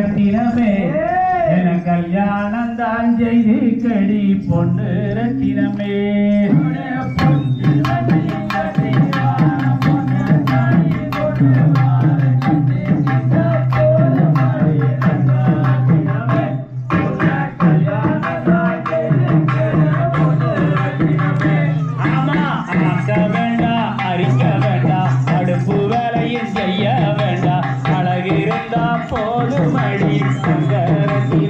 ரத்தினமே. என கல்யாணம் தான் செய்தி கடி பொண்ணு ரத்தினமே. பொண்ணு follow my lead, Sangharathi.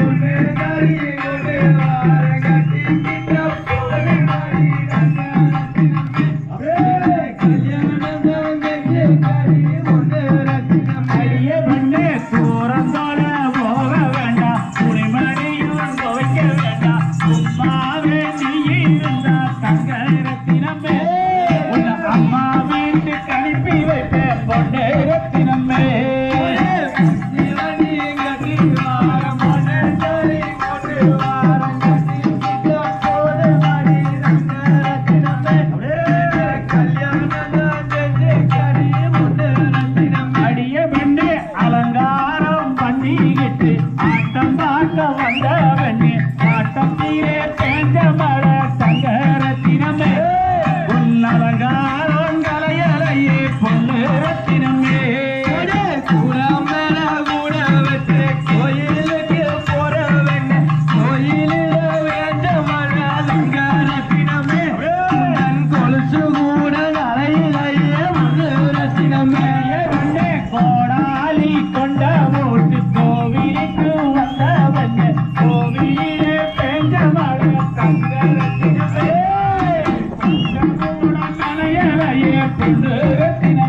வந்தவன் ஆட்டம் தீரே பேஞ்ச மழை Yeah.